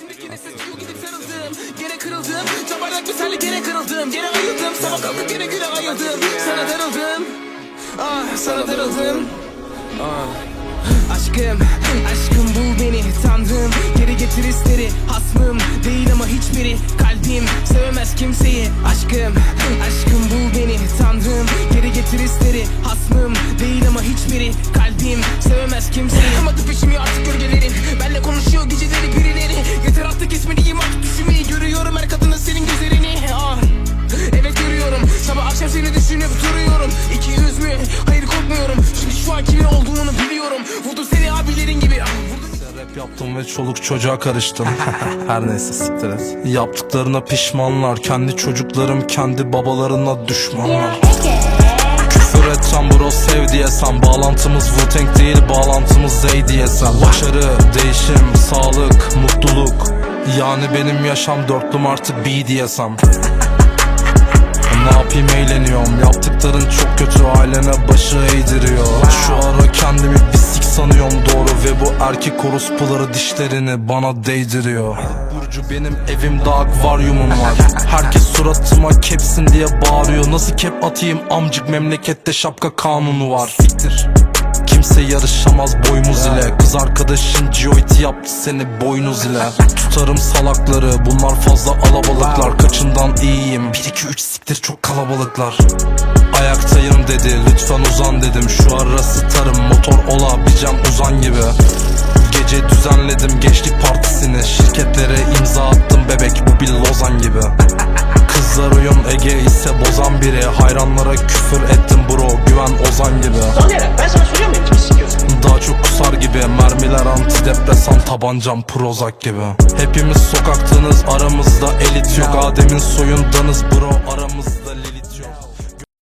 Yine ses yok gidip sarıldım Gene kırıldım. Kırıldım. Gene ayıldım Sabah kalkıp gene güne ayıldım Sana darıldım. Ah sana darıldım. Ah. Aşkım, aşkım bul beni. Tanrım Geri getir hisleri. Hasmım Değil ama hiçbiri. Kalbim Sevemez kimseyi. Aşkım, aşkım bul beni. Tanrım Geri getir hisleri. Hasmım Değil ama hiçbiri. Kalbim Sevemez kimseyi. Ama peşimi artık gölgelerin seni düşünüp duruyorum. İki yüz mü? Hayır korkmuyorum. Çünkü şu an kimin olduğunu biliyorum. Vurdu seni abilerin gibi. Ah, vurdu. Rap yaptım ve çoluk çocuğa karıştım Her neyse siktir et. Yaptıklarına pişmanlar. Kendi çocuklarım kendi babalarına düşmanlar. Küfür etsem bro sev diyesem Bağlantımız Wu-Tang değil bağlantımız Zey diyesem Başarı, değişim, sağlık, mutluluk. Yani benim yaşam dörtlüm artık B diyesem ne yapayım eğleniyorum. Yaptıkların çok kötü ailene başı eğdiriyor. Şu ara kendimi bir sik sanıyorum doğru. Ve bu erkek orospuları dişlerini bana değdiriyor. Burcu benim evimde akvaryumum var. Herkes suratıma kepsin diye bağırıyor. Nasıl kep atayım? Amcık memlekette şapka kanunu var. Siktir Kimse yarışamaz boymuz ile. Kız arkadaşın Joy'ti yaptı seni boynuz ile. Tutarım salakları bunlar fazla alabalıklar. Kaçından iyiyim. 1 2 3 siktir çok kalabalıklar. Ayaktayım dedi lütfen uzan dedim. Şu ara sıtarım motor olabileceğim uzan gibi. Gece düzenledim gençlik partisini. Şirketlere imza attım bebek bu bir lozan gibi. Kızlar oyun Ege ise bozan biri. Hayranlara küfür ettim bro güven ozan gibi. Son yere ben sana antidepresan tabancam Prozac gibi. Hepimiz sokaktınız aramızda elit yok. Adem'in soyundanız bro ara